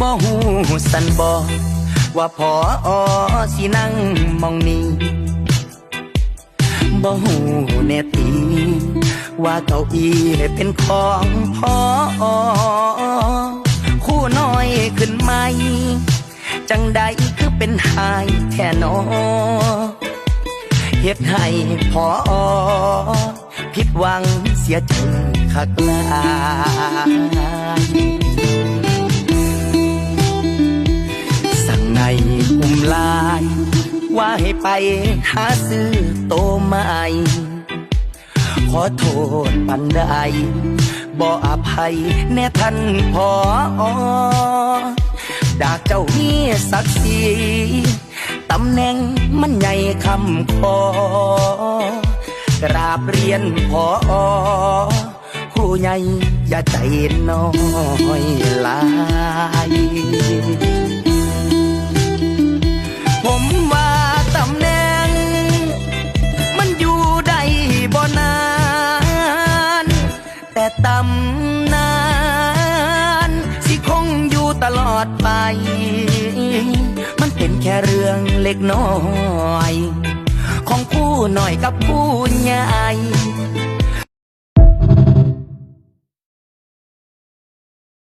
บ่หูสันบ่ว่าพออสินั่งมองนี้บ่หูแน่ตีว่าเก้าอี้เป็นของพอคู่น้อยขึ้นไหม จังใดคือเป็นหายแท่นอเฮ็ดให้พอผิดหวังเสียใจคักลาย อุ้มลาย ว่าให้ไปหาซื้อโตใหม่ขอโทษปันใดบ่อภัยแน่ท่านพอดากเจ้ามีศักดิ์ศรีตำแหน่งมันใหญ่คำคอกราบเรียนพอครูใหญ่อย่าใจน้อยลาย ตลอดไป มันเป็นแค่เรื่องเล็กน้อย ของผู้หน่อยกับผู้ใหญ่